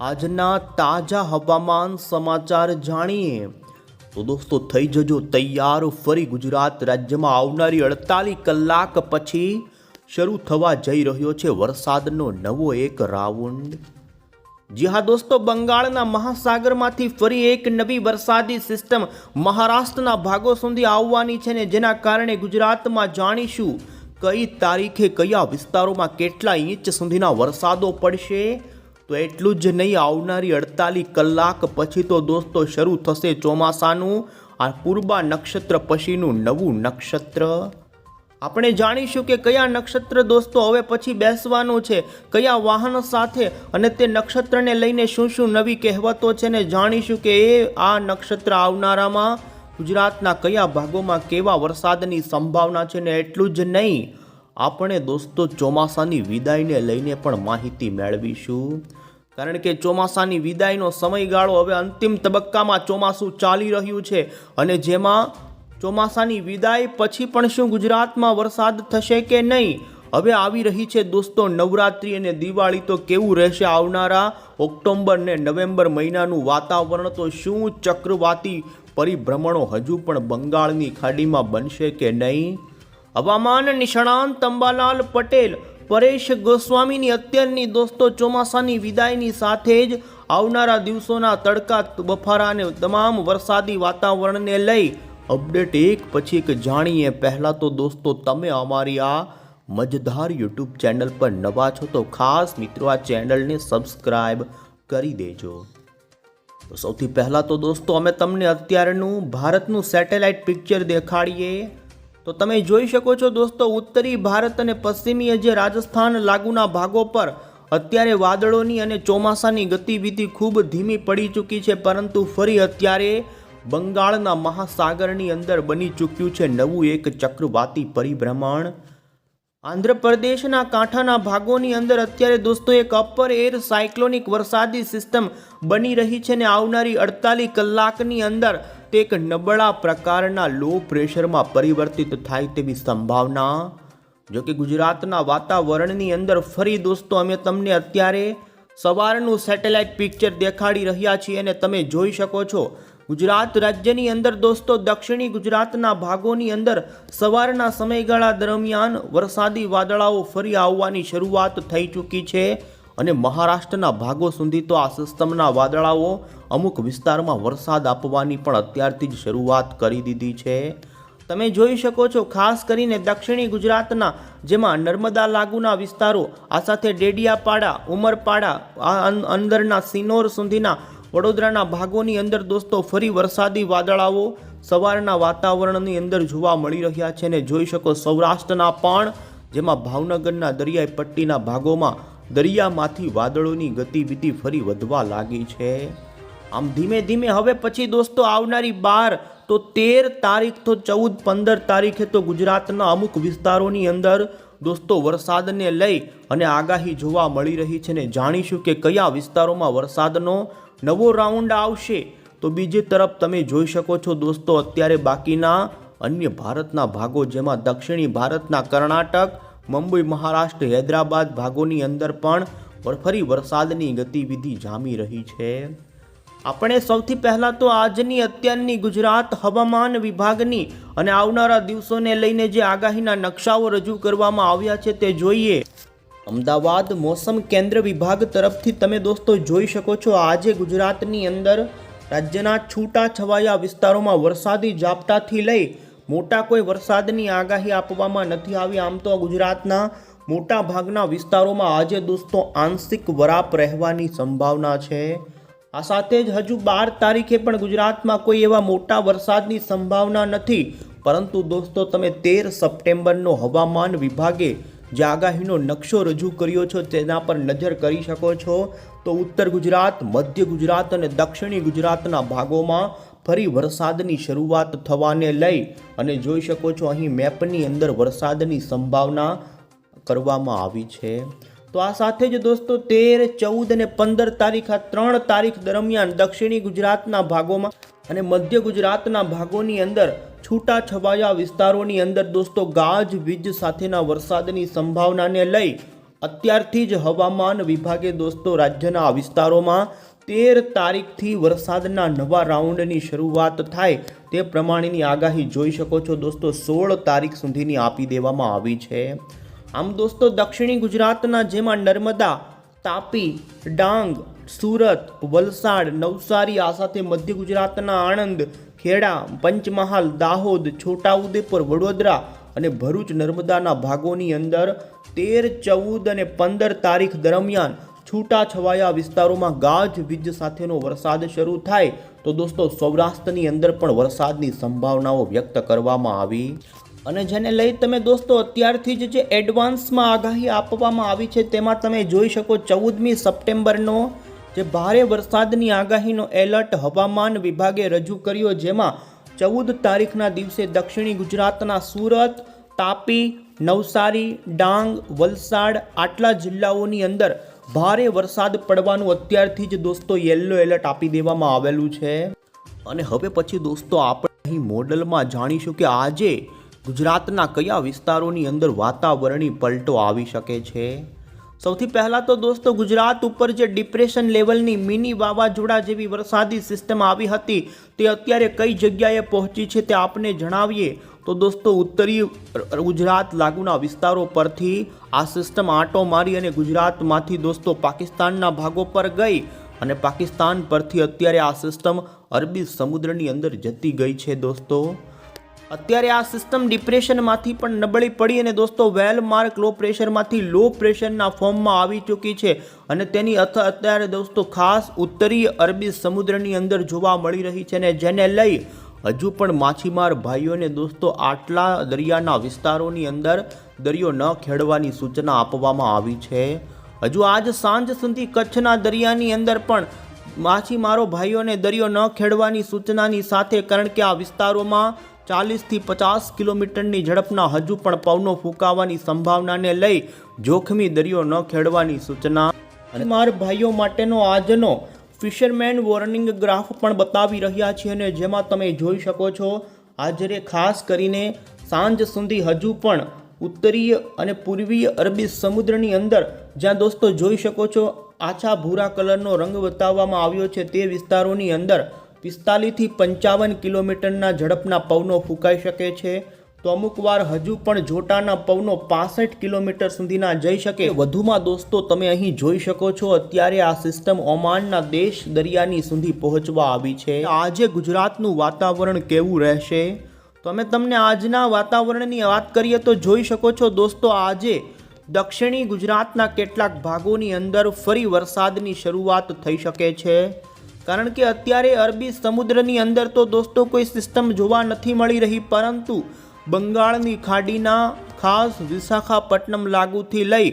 આજના તાજા હવામાન સમાચાર જાણીએ. તો દોસ્તો, થઈ જજો તૈયાર. ફરી ગુજરાત રાજ્યમાં આવનારી અડતાલીસ કલાક પછી શરૂ થવા જઈ રહ્યો છે વરસાદનો નવો એક રાઉન્ડ. જી હા દોસ્તો, બંગાળના મહાસાગરમાંથી ફરી એક નવી વરસાદી સિસ્ટમ મહારાષ્ટ્રના ભાગો સુધી આવવાની છે ને જેના કારણે ગુજરાતમાં જાણીશું કઈ તારીખે કયા વિસ્તારોમાં કેટલા ઇંચ સુધીના વરસાદો પડશે? તો એટલું જ નહીં, આવનારી અડતાલીસ કલાક પછી તો દોસ્તો શરૂ થશે ચોમાસાનું. આ પૂર્વા નક્ષત્ર પછીનું નવું નક્ષત્ર. આપણે જાણીશું કે કયા નક્ષત્ર દોસ્તો હવે પછી બેસવાનું છે, કયા વાહન સાથે અને તે નક્ષત્રને લઈને શું શું નવી કહેવતો છે ને જાણીશું કે એ આ નક્ષત્ર આવનારામાં ગુજરાતના કયા ભાગોમાં કેવા વરસાદની સંભાવના છે ને એટલું જ નહીં. આપણે દોસ્તો ચોમાસાની વિદાયને લઈને પણ માહિતી મેળવીશું. કારણ કે ચોમાસાની વિદાયનો સમયગાળો હવે અંતિમ તબક્કામાં ચોમાસું ચાલી રહ્યું છે અને જેમાં ચોમાસાની વિદાય પછી પણ શું ગુજરાતમાં વરસાદ થશે કે નહીં? હવે આવી રહી છે દોસ્તો નવરાત્રિ અને દિવાળી. તો કેવું રહેશે આવનારા ઓક્ટોબર ને નવેમ્બર મહિનાનું વાતાવરણ? તો શું ચક્રવાતી પરિભ્રમણો હજુ પણ બંગાળની ખાડીમાં બનશે કે નહીં? હવામાન નિષ્ણાંત અંબાલાલ પટેલ પરેશ ગોસ્વામીની અત્યારની દોસ્તો ચોમાસાની વિદાયની સાથે જ આવનારા દિવસોના તડકા બફારા અને તમામ વરસાદી વાતાવરણને લઈ અપડેટ એક પછી એક જાણીએ. પહેલાં તો દોસ્તો તમે અમારી આ મજધાર યુટ્યુબ ચેનલ પર નવા છો તો ખાસ મિત્રો આ ચેનલને સબસ્ક્રાઈબ કરી દેજો. તો સૌથી પહેલાં તો દોસ્તો અમે તમને અત્યારનું ભારતનું સેટેલાઇટ પિક્ચર દેખાડીએ. તો તમે જોઈ શકો છો દોસ્તો, ઉત્તરી ભારત અને પશ્ચિમીય જે રાજસ્થાન લાગુના ભાગો પર અત્યારે વાદળોની અને ચોમાસાની ગતિવિધિ ખૂબ ધીમી પડી ચૂકી છે, પરંતુ ફરી અત્યારે બંગાળના મહાસાગરની અંદર બની ચૂક્યું છે નવું એક ચક્રવાતી પરિભ્રમણ. આંધ્રપ્રદેશના કાંઠાના ભાગોની અંદર અત્યારે દોસ્તો એક અપર એર સાયક્લોનિક વરસાદી સિસ્ટમ બની રહી છે ને આવનારી અડતાલીસ કલાકની અંદર એક નબળા પ્રકારના લો પ્રેશરમાં પરિવર્તિત થાય તેવી સંભાવના. જો કે ગુજરાતના વાતાવરણની અંદર ફરી દોસ્તો, અમે તમને અત્યારે સવારનું સેટેલાઇટ પિક્ચર દેખાડી રહ્યા છીએ અને તમે જોઈ શકો છો, ગુજરાત રાજ્યની અંદર દોસ્તો, દક્ષિણી ગુજરાતના ભાગોની અંદર સવારના સમયગાળા દરમિયાન વરસાદી વાદળાઓ ફરી આવવાની શરૂઆત થઈ ચૂકી છે. અને મહારાષ્ટ્રના ભાગો સુધી તો આ સિસ્ટમના વાદળાઓ અમુક વિસ્તારમાં વરસાદ આપવાની પણ અત્યારથી જ શરૂઆત કરી દીધી છે. તમે જોઈ શકો છો, ખાસ કરીને દક્ષિણી ગુજરાતના, જેમાં નર્મદા લાગુના વિસ્તારો, આ સાથે ડેડિયાપાડા, ઉમરપાડા, આ અંદરના સિનોર સુધીના વડોદરાના ભાગોની અંદર દોસ્તો ફરી વરસાદી વાદળાઓ સવારના વાતાવરણની અંદર જોવા મળી રહ્યા છે. અને જોઈ શકો સૌરાષ્ટ્રના પણ, જેમાં ભાવનગરના દરિયાઈ પટ્ટીના ભાગોમાં દરિયામાંથી વાદળોની ગતિવિધિ ફરી વધવા લાગી છે. આમ ધીમે ધીમે હવે પછી દોસ્તો આવનારી બાર તો તેર તારીખ તો ચૌદ પંદર તારીખે તો ગુજરાતના અમુક વિસ્તારોની અંદર દોસ્તો વરસાદને લઈ અને આગાહી જોવા મળી રહી છે ને જાણીશું કે કયા વિસ્તારોમાં વરસાદનો નવો રાઉન્ડ આવશે. તો બીજી તરફ તમે જોઈ શકો છો દોસ્તો અત્યારે બાકીના અન્ય ભારતના ભાગો જેમાં દક્ષિણી ભારતના કર્ણાટક મુંબઈ, મહારાષ્ટ્ર, હૈદરાબાદ ભાગોની અંદર પણ ફરી વરસાદની ગતિવિધિ જામી રહી છે. આપણે સૌથી પહેલાં તો આજની અત્યારની ગુજરાત હવામાન વિભાગની અને આવનારા દિવસોને લઈને જે આગાહીના નકશાઓ રજૂ કરવામાં આવ્યા છે તે જોઈએ. અમદાવાદ મોસમ કેન્દ્ર વિભાગ તરફથી તમે દોસ્તો જોઈ શકો છો, આજે ગુજરાતની અંદર રાજ્યના છૂટા છવાયા વિસ્તારોમાં વરસાદી ઝાપટાથી લઈ મોટા કોઈ વરસાદની આગાહી આપવામાં નથી આવી. આમ તો ગુજરાતના મોટા ભાગના વિસ્તારોમાં આજે દોસ્તો આંશિક વરાપ રહેવાની સંભાવના છે. આ સાથે જ હજુ બાર તારીખે પણ ગુજરાતમાં કોઈ એવા મોટા વરસાદની સંભાવના નથી. પરંતુ દોસ્તો તમે તેર સપ્ટેમ્બરનો હવામાન વિભાગે જે આગાહીનો નકશો રજૂ કર્યો છો તેના પર નજર કરી શકો છો. તો ઉત્તર ગુજરાત, મધ્ય ગુજરાત અને દક્ષિણી ગુજરાતના ભાગોમાં ફરી વરસાદની શરૂઆત થવાને લઈ અને જોઈ શકો છો અહીં મેપની અંદર વરસાદની સંભાવના કરવામાં આવી છે. તો આ સાથે જ દોસ્તો તેર, ચૌદ અને પંદર તારીખ આ ત્રણ તારીખ દરમિયાન દક્ષિણી ગુજરાતના ભાગોમાં અને મધ્ય ગુજરાતના ભાગોની અંદર છૂટા છવાયા વિસ્તારોની અંદર દોસ્તો ગાજ, વીજ સાથેના વરસાદની સંભાવનાને લઈ અત્યારથી જ હવામાન વિભાગે દોસ્તો રાજ્યના વિસ્તારોમાં તેર તારીખથી વરસાદના નવા રાઉન્ડની શરૂઆત થાય તે પ્રમાણેની આગાહી જોઈ શકો છો. દોસ્તો, સોળ તારીખ સુધીની આપી દેવામાં આવી છે. આમ દોસ્તો, દક્ષિણી ગુજરાતના જેમાં નર્મદા, તાપી, ડાંગ, સુરત, વલસાડ, નવસારી, આ સાથે મધ્ય ગુજરાતના આણંદ, ખેડા, પંચમહાલ, દાહોદ, છોટાઉદેપુર, વડોદરા અને ભરૂચ નર્મદાના ભાગોની અંદર તેર, ચૌદ અને પંદર તારીખ દરમિયાન છૂટાછવાયા વિસ્તારોમાં ગાજ, વીજ સાથેનો વરસાદ શરૂ થાય તો દોસ્તો સૌરાષ્ટ્રની અંદર પણ વરસાદની સંભાવનાઓ વ્યક્ત કરવામાં આવી. અને જેને લઈ તમે દોસ્તો અત્યારથી જ જે એડવાન્સમાં આગાહી આપવામાં આવી છે તેમાં તમે જોઈ શકો ચૌદમી સપ્ટેમ્બરનો જે ભારે વરસાદની આગાહીનો એલર્ટ હવામાન વિભાગે રજૂ કર્યો જેમાં ચૌદ તારીખના દિવસે દક્ષિણી ગુજરાતના સુરત, તાપી, નવસારી, ડાંગ, વલસાડ આટલા જિલ્લાઓની અંદર ભારે વરસાદ પડવાનું અત્યારથી જ દોસ્તો યલો એલર્ટ આપી દેવામાં આવેલું છે. અને હવે પછી દોસ્તો આપણે અહીં મોડલમાં જાણીશું કે આજે ગુજરાતના કયા વિસ્તારોની અંદર વાતાવરણી પલટો આવી શકે છે. સૌથી પહેલાં તો દોસ્તો ગુજરાત ઉપર જે ડિપ્રેશન લેવલની મિની વાવાઝોડા જેવી વરસાદી સિસ્ટમ આવી હતી તે અત્યારે કઈ જગ્યાએ પહોંચી છે તે આપને જણાવીએ. તો દોસ્તો ઉત્તરીય ગુજરાત લાગુના વિસ્તારો પરથી આ સિસ્ટમ આંટો મારી અને ગુજરાતમાંથી દોસ્તો પાકિસ્તાનના ભાગો પર ગઈ અને પાકિસ્તાન પરથી અત્યારે આ સિસ્ટમ અરબી સમુદ્રની અંદર જતી ગઈ છે દોસ્તો. અત્યારે આ સિસ્ટમ ડિપ્રેશનમાંથી પણ નબળી પડી અને દોસ્તો વેલ માર્ક લો પ્રેશરમાંથી લો પ્રેશરના ફોર્મમાં આવી ચૂકી છે અને તેની અથ, અત્યારે દોસ્તો ખાસ ઉત્તરીય અરબી સમુદ્રની અંદર જોવા મળી રહી છે અને જેને લઈ હજુ પણ માછીમાર ભાઈઓને દોસ્તો આટલા દરિયાના વિસ્તારોની અંદર દરિયો ન ખેડવાની સૂચના આપવામાં આવી છે. હજુ આજ સાંજ સુધી કચ્છના દરિયાની અંદર પણ માછીમારો ભાઈઓને દરિયો ન ખેડવાની સૂચનાની સાથે કારણ કે આ વિસ્તારોમાં ચાલીસથી પચાસ કિલોમીટરની ઝડપના હજુ પણ પવનો ફૂંકાવાની સંભાવનાને લઈ જોખમી દરિયો ન ખેડવાની સૂચના. મારા ભાઈઓ માટેનો આજનો ફિશરમેન વોર્નિંગ ગ્રાફ પણ બતાવી રહ્યા છીએ અને જેમાં તમે જોઈ શકો છો આજે ખાસ કરીને સાંજ સુધી હજુ પણ ઉત્તરીય અને પૂર્વીય અરબી સમુદ્રની અંદર, જ્યાં દોસ્તો જોઈ શકો છો, આછા ભૂરા કલરનો રંગ બતાવવામાં આવ્યો છે, તે વિસ્તારોની અંદર પિસ્તાલીસથી પંચાવન કિલોમીટરના ઝડપના પવનો ફૂંકાઈ શકે છે. તો અમુક વાર હજુ પણ જોટાના પવનો પાસઠ કિલોમીટર સુધીના જઈ શકે. વધુમાં દોસ્તો, તમે અહીં જોઈ શકો છો, અત્યારે આ સિસ્ટમ ઓમાનના દેશ દરિયાની સુધી પહોંચવા આવી છે. આજે ગુજરાતનું વાતાવરણ કેવું રહેશે? તો અમે તમને આજના વાતાવરણની વાત કરીએ તો જોઈ શકો છો દોસ્તો, આજે દક્ષિણી ગુજરાતના કેટલાક ભાગોની અંદર ફરી વરસાદની શરૂઆત થઈ શકે છે. કારણ કે અત્યારે અરબી સમુદ્રની અંદર તો દોસ્તો કોઈ સિસ્ટમ જોવા નથી મળી રહી, પરંતુ બંગાળની ખાડીના ખાસ વિશાખાપટ્ટનમ લાગુથી લઈ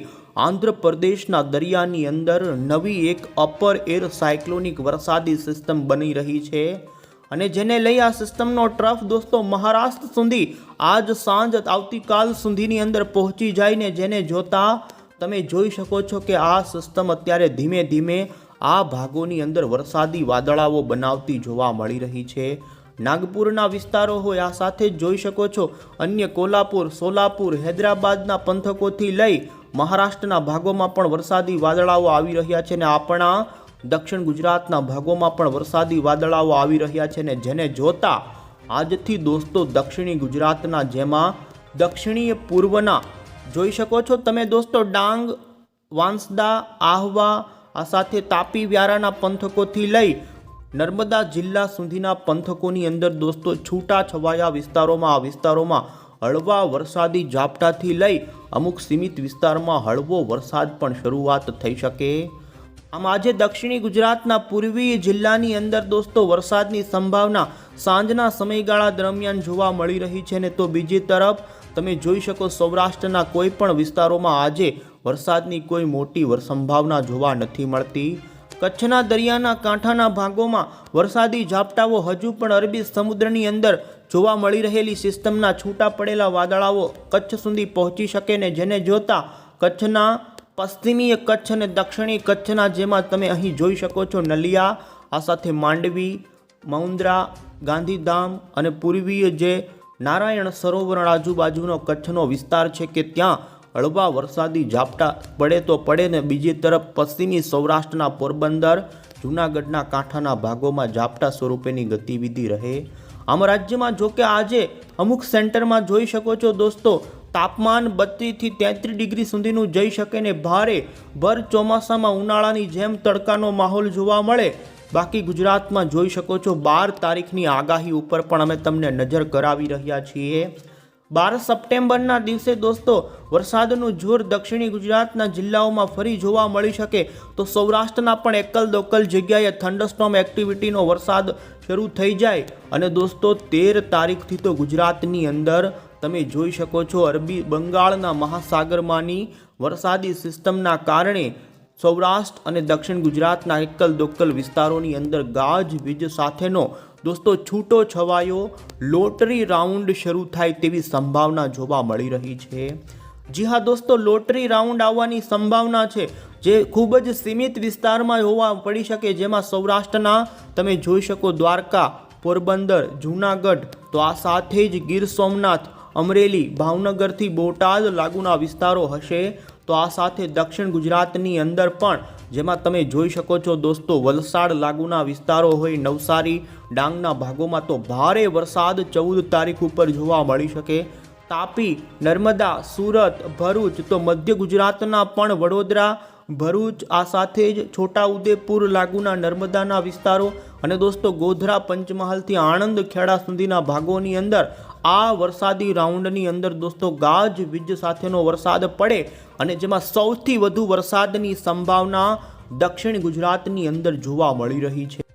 આંધ્રપ્રદેશના દરિયાની અંદર નવી એક અપર એર સાયક્લોનિક વરસાદી સિસ્ટમ બની રહી છે. અને જેને લઈ આ સિસ્ટમનો ટ્રફ દોસ્તો મહારાષ્ટ્ર સુધી આજ સાંજ આવતીકાલ સુધીની અંદર પહોંચી જાય ને જેને જોતા તમે જોઈ શકો છો કે આ સિસ્ટમ અત્યારે ધીમે ધીમે આ ભાગોની અંદર વરસાદી વાદળાઓ બનાવતી જોવા મળી રહી છે. નાગપુરના વિસ્તારો હોય આ સાથે જ જોઈ શકો છો. અન્ય કોલ્હાપુર, સોલાપુર, હૈદરાબાદના પંથકોથી લઈ મહારાષ્ટ્રના ભાગોમાં પણ વરસાદી વાદળાઓ આવી રહ્યા છે ને આપણા દક્ષિણ ગુજરાતના ભાગોમાં પણ વરસાદી વાદળાઓ આવી રહ્યા છે ને જેને જોતા આજથી દોસ્તો દક્ષિણી ગુજરાતના જેમાં દક્ષિણીય પૂર્વના જોઈ શકો છો તમે દોસ્તો ડાંગ, વાંસદા, આહવા, આ સાથે તાપી વ્યારાના પંથકોથી લઈ નર્મદા જિલ્લા સુધીના પંથકોની અંદર દોસ્તો છૂટા છવાયા વિસ્તારોમાં, આ વિસ્તારોમાં હળવા વરસાદી ઝાપટાથી લઈ અમુક સીમિત વિસ્તારમાં હળવો વરસાદ પણ શરૂઆત થઈ શકે. આમ આજે દક્ષિણી ગુજરાતના પૂર્વીય જિલ્લાની અંદર દોસ્તો વરસાદની સંભાવના સાંજના સમયગાળા દરમિયાન જોવા મળી રહી છે ને તો બીજી તરફ તમે જોઈ શકો સૌરાષ્ટ્રના કોઈ પણ વિસ્તારોમાં આજે વરસાદની કોઈ મોટી સંભાવના જોવા નથી મળતી. કચ્છના દરિયાના કાંઠાના ભાગોમાં વરસાદી ઝાપટાઓ હજુ પણ અરબી સમુદ્રની અંદર જોવા મળી રહેલી સિસ્ટમના છૂટા પડેલા વાદળાઓ કચ્છ સુધી પહોંચી શકે ને જેને જોતા કચ્છના પશ્ચિમીય કચ્છ અને દક્ષિણી કચ્છના જેમાં તમે અહીં જોઈ શકો છો નલિયા, આ સાથે માંડવી મૌન્દ્રા ગાંધીધામ અને પૂર્વીય જે નારાયણ સરોવર આજુબાજુનો કચ્છનો વિસ્તાર છે કે ત્યાં હળવા વરસાદી ઝાપટા પડે તો પડે ને બીજી તરફ પશ્ચિમી સૌરાષ્ટ્રના પોરબંદર, જૂનાગઢના કાંઠાના ભાગોમાં ઝાપટા સ્વરૂપેની ગતિવિધિ રહે. આમ રાજ્યમાં જો કે આજે અમુક સેન્ટરમાં જોઈ શકો છો દોસ્તો, તાપમાન બત્રીસથી તેત્રીસ ડિગ્રી સુધીનું જઈ શકે ને ભારે ભર ચોમાસામાં ઉનાળાની જેમ તડકાનો માહોલ જોવા મળે. બાકી ગુજરાતમાં જોઈ શકો છો બાર તારીખની આગાહી ઉપર પણ અમે તમને નજર કરાવી રહ્યા છીએ. બાર સપ્ટેમ્બરના દિવસે દોસ્તો, વરસાદનું જોર દક્ષિણી ગુજરાતના જિલ્લાઓમાં ફરી જોવા મળી શકે તો સૌરાષ્ટ્રના પણ એકલ દોકલ જગ્યાએ થંડરસ્ટોમ એક્ટિવિટીનો વરસાદ શરૂ થઈ જાય. અને દોસ્તો, તેર તારીખથી તો ગુજરાતની અંદર તમે જોઈ શકો છો, અરબી બંગાળના મહાસાગરમાંની વરસાદી સિસ્ટમના કારણે સૌરાષ્ટ્ર અને દક્ષિણ ગુજરાતના એકલ દોકલ વિસ્તારોની અંદર ગાજ, વીજ સાથેનો દોસ્તો, છૂટો છવાયો લોટરી રાઉન્ડ શરૂ થાય તેવી સંભાવના જોવા મળી રહી છે. જી હા, દોસ્તો, લોટરી રાઉન્ડ આવવાની સંભાવના છે, જે ખૂબ જ સીમિત વિસ્તારમાં હોવા પડી શકે. જેમાં સૌરાષ્ટ્રના, તમે જોઈ શકો દ્વારકા, પોરબંદર, જૂનાગઢ, તો આ સાથે જ ગીર સોમનાથ, અમરેલી, ભાવનગરથી બોટાદ લાગુના વિસ્તારો હશે. તો આ સાથે દક્ષિણ ગુજરાતની અંદર પણ જેમાં તમે જોઈ શકો છો દોસ્તો, વલસાડ લાગુના વિસ્તારો હોય, નવસારી ડાંગના ભાગોમાં તો ભારે વરસાદ ચૌદ તારીખ ઉપર જોવા મળી શકે. તાપી, નર્મદા, સુરત, ભરૂચ તો મધ્ય ગુજરાતના પણ વડોદરા, ભરૂચ, આ સાથે જ છોટાઉદેપુર, લાગુના નર્મદાના વિસ્તારો અને દોસ્તો ગોધરા, પંચમહાલથી આણંદ ખેડા સુધીના ભાગોની અંદર આ વરસાદી રાઉન્ડની અંદર દોસ્તો ગાજ વીજ સાથેનો વરસાદ પડે અને જેમાં સૌથી વધુ વરસાદની સંભાવના દક્ષિણ ગુજરાતની અંદર જોવા મળી રહી છે.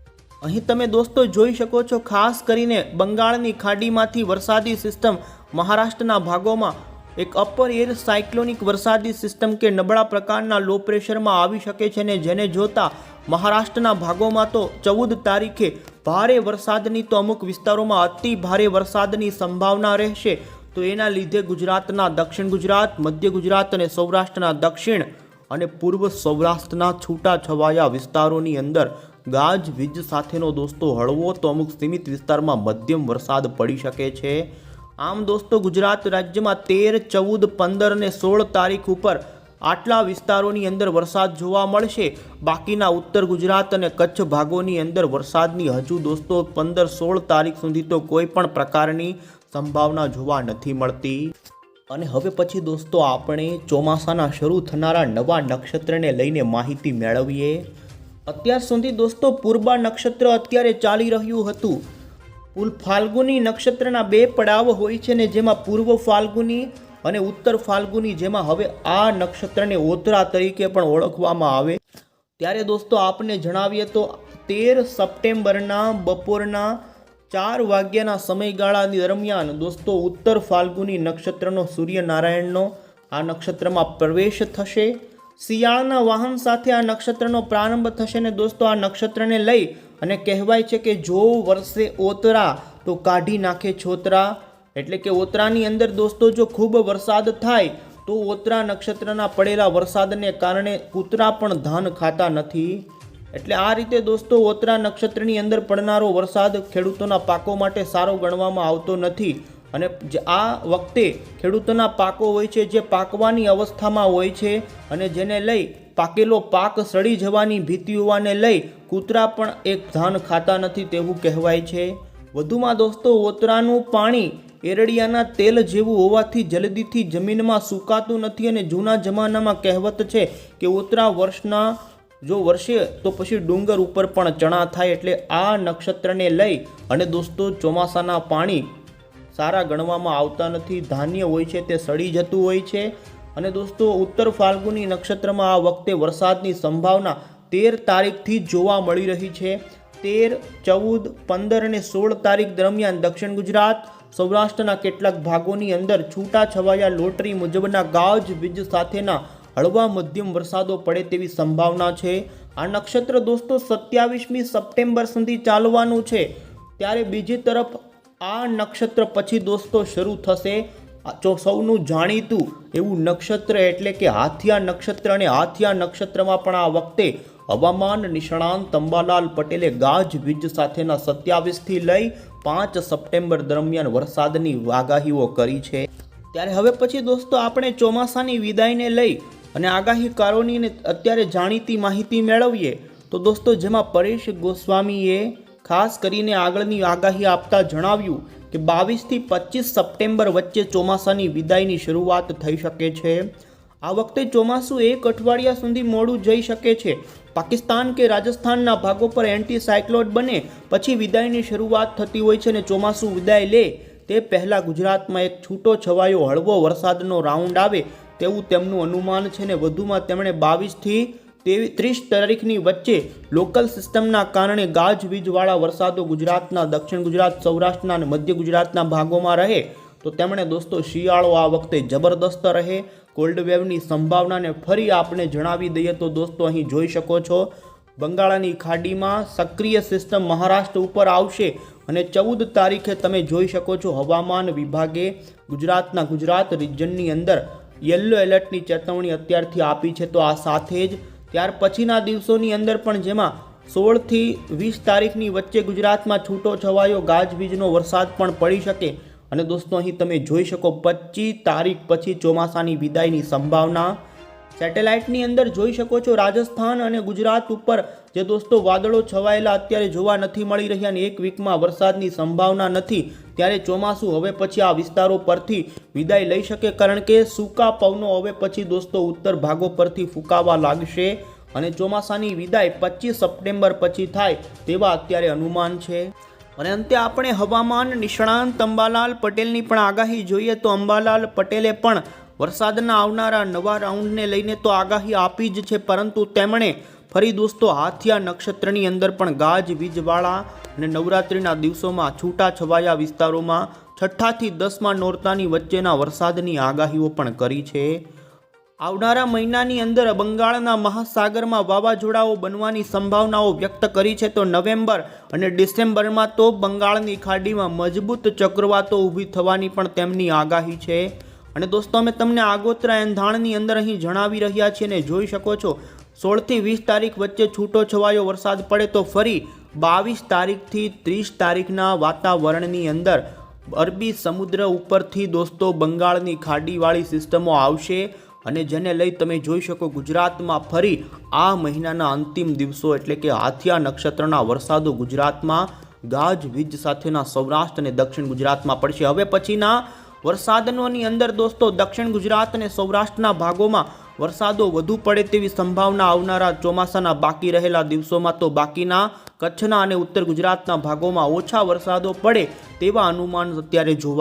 અહીં તમે દોસ્તો જોઈ શકો છો, ખાસ કરીને બંગાળની ખાડીમાંથી વરસાદી સિસ્ટમ મહારાષ્ટ્રના ભાગોમાં એક અપર એર સાયક્લોનિક વરસાદી સિસ્ટમ કે નબળા પ્રકારના લો પ્રેશરમાં આવી શકે છે ને જેને જોતા મહારાષ્ટ્રના ભાગોમાં તો ચૌદ તારીખે ભારે વરસાદની તો અમુક વિસ્તારોમાં અતિ ભારે વરસાદની સંભાવના રહેશે. તો એના લીધે ગુજરાતના દક્ષિણ ગુજરાત, મધ્ય ગુજરાત અને સૌરાષ્ટ્રના દક્ષિણ અને પૂર્વ સૌરાષ્ટ્રના છૂટા છવાયા વિસ્તારોની અંદર ગાજ, વીજ સાથેનો દોસ્તો હળવો તો અમુક સીમિત વિસ્તારમાં મધ્યમ વરસાદ પડી શકે છે. આમ દોસ્તો ગુજરાત રાજ્યમાં તેર, ચૌદ, પંદર અને સોળ તારીખ ઉપર આટલા વિસ્તારોની અંદર વરસાદ જોવા મળશે. બાકીના ઉત્તર ગુજરાત અને કચ્છ ભાગોની અંદર વરસાદની હજુ દોસ્તો પંદર સોળ તારીખ સુધી તો કોઈ પણ પ્રકારની સંભાવના જોવા નથી મળતી. અને હવે પછી દોસ્તો આપણે ચોમાસાના શરૂ થનારા નવા નક્ષત્રને લઈને માહિતી મેળવીએ. અત્યાર સુધી દોસ્તો પૂર્વા નક્ષત્ર અત્યારે ચાલી રહ્યું હતું. ફાલ્ગુની નક્ષત્રના બે પડાવ હોય છે ને જેમાં પૂર્વ ફાલ્ગુની અને ઉત્તર ફાલ્ગુની જેમાં હવે આ નક્ષત્રને ઓતરા તરીકે પણ ઓળખવામાં આવે. ત્યારે દોસ્તો, આપને જણાવીએ તો તેર સપ્ટેમ્બરના બપોરના ચાર વાગ્યાના સમયગાળાની દરમિયાન દોસ્તો, ઉત્તર ફાલ્ગુની નક્ષત્રનો સૂર્યનારાયણનો આ નક્ષત્રમાં પ્રવેશ થશે. શિયાળના વાહન સાથે આ નક્ષત્રનો પ્રારંભ થશે ને દોસ્તો, આ નક્ષત્રને લઈ અને કહેવાય છે કે જો વર્ષે ઓતરા તો કાઢી નાખે છોતરા. એટલે કે ઓતરાની અંદર દોસ્તો, જો ખૂબ વરસાદ થાય, તો ઓતરા નક્ષત્રના પડેલા વરસાદને કારણે કૂતરા પણ ધાન ખાતા નથી. એટલે આ રીતે દોસ્તો, ઓતરા નક્ષત્રની અંદર પડનારો વરસાદ ખેડૂતોના પાકો માટે સારો ગણવામાં આવતો નથી. અને આ વખતે ખેડૂતોના પાકો હોય છે, જે પાકવાની અવસ્થામાં હોય છે, અને જેને લઈ પાકેલો પાક સડી જવાની ભીતિ હોવાને લઈ કૂતરા પણ એક ધાન ખાતા નથી તેવું કહેવાય છે. વધુમાં દોસ્તો, ઓતરાનું પાણી એરડિયાના તેલ જેવું હોવાથી જલ્દીથી જમીનમાં સુકાતું નથી અને જૂના જમાનામાં કહેવત છે કે ઓતરા વર્ષના જો વર્ષે તો પછી ડુંગર ઉપર પણ ચણા થાય એટલે આ નક્ષત્રને લઈ અને દોસ્તો, ચોમાસાના પાણી સારા ગણવામાં આવતા નથી. ધાન્ય હોય છે તે સડી જતું હોય છે. અને દોસ્તો, ઉત્તર ફાલ્ગુની નક્ષત્રમાં આ વખતે વરસાદની સંભાવના તેર તારીખથી જોવા મળી રહી છે. તેર, ચૌદ, પંદર અને સોળ તારીખ દરમિયાન દક્ષિણ ગુજરાત, સૌરાષ્ટ્રના કેટલાક ભાગોની અંદર છૂટા છવાયા લોટરી મુજબના ગાજ, વીજ સાથેના હળવા મધ્યમ વરસાદો પડે તેવી સંભાવના છે. આ નક્ષત્ર દોસ્તો સત્યાવીસમી સપ્ટેમ્બર સુધી ચાલવાનું છે. ત્યારે બીજી તરફ આ નક્ષત્ર પછી દોસ્તો શરૂ થશે. જો સૌનું જાણીતું એવું નક્ષત્ર એટલે કે હાથિયા નક્ષત્ર અને હાથિયા નક્ષત્રમાં પણ આ વખતે હવામાન નિષ્ણાંત અંબાલાલ પટેલે ગાજ વીજ સાથેના સત્યાવીસથી લઈ પાંચ સપ્ટેમ્બર દરમિયાન વરસાદની આગાહીઓ કરી છે. ત્યારે હવે પછી દોસ્તો આપણે ચોમાસાની વિદાયને લઈ અને આગાહીકારોની અત્યારે જાણીતી માહિતી મેળવીએ, તો દોસ્તો જેમાં પરેશ ગોસ્વામીએ ખાસ કરીને આગળની આગાહી આપતા જણાવ્યું કે બાવીસથી પચીસ સપ્ટેમ્બર વચ્ચે ચોમાસાની વિદાયની શરૂઆત થઈ શકે છે. આ વખતે ચોમાસું એક અઠવાડિયા સુધી મોડું જઈ શકે છે. પાકિસ્તાન કે રાજસ્થાનના ભાગો પર એન્ટી સાયક્લોન બને પછી વિદાયની શરૂઆત થતી હોય છે અને ચોમાસું વિદાય લે તે પહેલાં ગુજરાતમાં એક છૂટો છવાયો હળવો વરસાદનો રાઉન્ડ આવે તેવું તેમનું અનુમાન છે ને વધુમાં તેમણે બાવીસથી તેવી ત્રીસ તારીખની વચ્ચે લોકલ સિસ્ટમના કારણે ગાજવીજવાળા વરસાદો ગુજરાતના, દક્ષિણ ગુજરાત, સૌરાષ્ટ્રના અને મધ્ય ગુજરાતના ભાગોમાં રહે. તો તેમણે દોસ્તો શિયાળો આ વખતે જબરદસ્ત રહે. કોલ્ડ વેવની સંભાવનાને ફરી આપણે જણાવી દઈએ તો દોસ્તો અહીં જોઈ શકો છો, બંગાળાની ખાડીમાં સક્રિય સિસ્ટમ મહારાષ્ટ્ર ઉપર આવશે અને ચૌદ તારીખે તમે જોઈ શકો છો હવામાન વિભાગે ગુજરાતના ગુજરાત રિજનની અંદર યલો એલર્ટની ચેતવણી અત્યારથી આપી છે તો આ સાથે જ ત્યાર પછીના દિવસોની અંદર પણ જેમાં સોળથી વીસ તારીખની વચ્ચે ગુજરાતમાં છૂટો છવાયો ગાજવીજનો વરસાદ પણ પડી શકે અને દોસ્તો, અહીં તમે જોઈ શકો પચીસ તારીખ પછી ચોમાસાની વિદાયની સંભાવના. સેટેલાઇટની અંદર જોઈ શકો છો રાજસ્થાન અને ગુજરાત ઉપર જે દોસ્તો વાદળો છવાયેલા અત્યારે જોવા નથી મળી રહ્યા અને એક વીકમાં વરસાદની સંભાવના નથી, ત્યારે ચોમાસું હવે પછી આ વિસ્તારો પરથી વિદાય લઈ શકે કારણ કે સૂકા પવનો હવે પછી દોસ્તો ઉત્તર ભાગો પરથી ફૂંકાવા લાગશે અને ચોમાસાની વિદાય પચીસ સપ્ટેમ્બર પછી થાય તેવા અત્યારે અનુમાન છે. અને અંતે આપણે હવામાન નિષ્ણાંત અંબાલાલ પટેલની પણ આગાહી જોઈએ તો અંબાલાલ પટેલે પણ વરસાદના આવનારા નવા રાઉન્ડને લઈને તો આગાહી આપી જ છે, પરંતુ તેમણે ફરી દોસ્તો હાથિયા નક્ષત્રની અંદર પણ ગાજ, વીજવાળા અને નવરાત્રિના દિવસોમાં છૂટા છવાયા વિસ્તારોમાં છઠ્ઠાથી દસમા નોરતાની વચ્ચેના વરસાદની આગાહીઓ પણ કરી છે. આવનારા મહિનાની અંદર બંગાળના મહાસાગરમાં વાવાઝોડાઓ બનવાની સંભાવનાઓ વ્યક્ત કરી છે તો નવેમ્બર અને ડિસેમ્બરમાં તો બંગાળની ખાડીમાં મજબૂત ચક્રવાતો ઊભી થવાની પણ તેમની આગાહી છે. અને દોસ્તો, અમે તમને આગોતરા એંધાણની અંદર અહીં જણાવી રહ્યા છીએ ને જોઈ શકો છો, સોળથી વીસ તારીખ વચ્ચે છૂટો છવાયો વરસાદ પડે તો ફરી બાવીસ તારીખથી ત્રીસ તારીખના વાતાવરણની અંદર અરબી સમુદ્ર ઉપરથી દોસ્તો, બંગાળની ખાડીવાળી સિસ્ટમો આવશે. અને જેને લઈ તમે જોઈ શકો ગુજરાતમાં ફરી આ મહિનાના અંતિમ દિવસો એટલે કે હાથિયા નક્ષત્રના વરસાદો ગુજરાતમાં ગાજવીજ સાથેના સૌરાષ્ટ્ર અને દક્ષિણ ગુજરાતમાં પડશે. હવે પછીના વરસાદનોની અંદર દોસ્તો, દક્ષિણ ગુજરાત અને સૌરાષ્ટ્રના ભાગોમાં વરસાદો વધુ પડે તેવી સંભાવના આવનારા ચોમાસાના બાકી રહેલા દિવસોમાં તો બાકીના કચ્છના અને ઉત્તર ગુજરાતના ભાગોમાં ઓછા વરસાદો પડે તેવા અનુમાન અત્યારે જોવા